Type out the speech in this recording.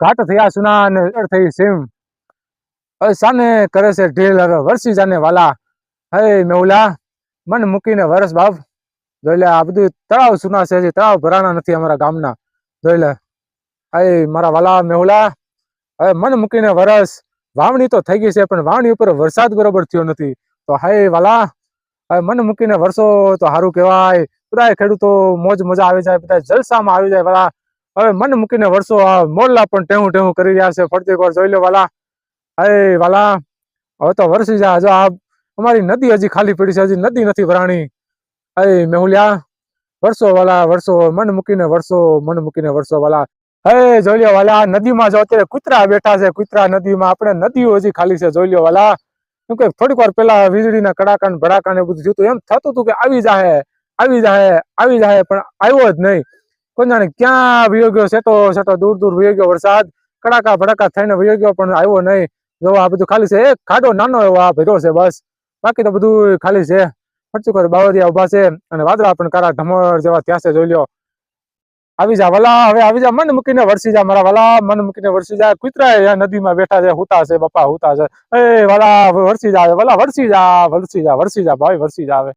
ઘાટ થયા સુના અને થઈ સીમ સાને કરે છે ઢીલ હવે વરસી જાને વાલા. હે મેવલા મન મૂકીને વરસ બાપ. જોઈ લે, આ બધું તળાવ સુના છે તળાવ ભરાના નથી અમારા ગામના. જોઈ લે, હે મારા વાલા મેહુલા હવે મન મૂકીને વરસ. વાવણી તો થઈ ગઈ છે, પણ વાવણી ઉપર વરસાદ બરોબર થયો નથી. તો હાય વાલા હવે મન મૂકીને વરસો, તો સારું કહેવાય. બધા ખેડૂતો મોજ મજા આવી જાય, બધા જલસામાં આવી જાય વાલા. હવે મન મૂકીને વર્ષો આ મોરલા પણ ટેહું ટેહું કરી રહ્યા છે. ફરતી વાર જોઈ લો વાલા. હાય વાલા, હવે તો વરસી જાય જો આ અમારી નદી હજી ખાલી પડી છે, હજી નદી નથી ભરાણી હાય મેહુલિયા વર્ષો વાલા વર્ષો મન મૂકીને વર્ષો મન મૂકીને વર્ષો વાલા. હે જોઈ લો વાલા નદીમાં જો અત્યારે કૂતરા બેઠા છે, કૂતરા નદીમાં. આપણે નદીઓ હજી ખાલી છે, જોઈ લો વાલા. કેમ કે થોડીક વાર પેલા વીજળીના કડાકા ને ભડાકા ને બધું થયું એમ થતું હતું કે આવી જાહે આવી જાહે આવી જાહે, પણ આવ્યો જ નહીં. કોઈ જાણે ક્યાં વયો ગયો, સેટો સેટો, દૂર દૂર વયો ગયો, વરસાદ, કડાકા, ભડાકા થઈને વયો ગયો, પણ આવ્યો નહીં. જો આ બધું ખાલી છે, એક ખાડો નાનો એવો આ ભેગો છે, બસ. બાકી તો બધું ખાલી છે. ફરતું કરે બાવરિયા ઊભા છે અને વાદળા પણ કારા ધમર જેવા ત્યાં છે, જોઈ લ્યો. આવી જા, વલા, હવે આવી જા, મન મૂકીને વરસી જા, મારા વલા, મન મૂકીને વરસી જા. કુતરા નદીમાં બેઠા છે, હુતા છે, બાપા હુતા છે. એ વાલા વરસી જા વલા, વરસી જા વરસી જા વરસી જા, ભાઈ, વરસી જા હવે.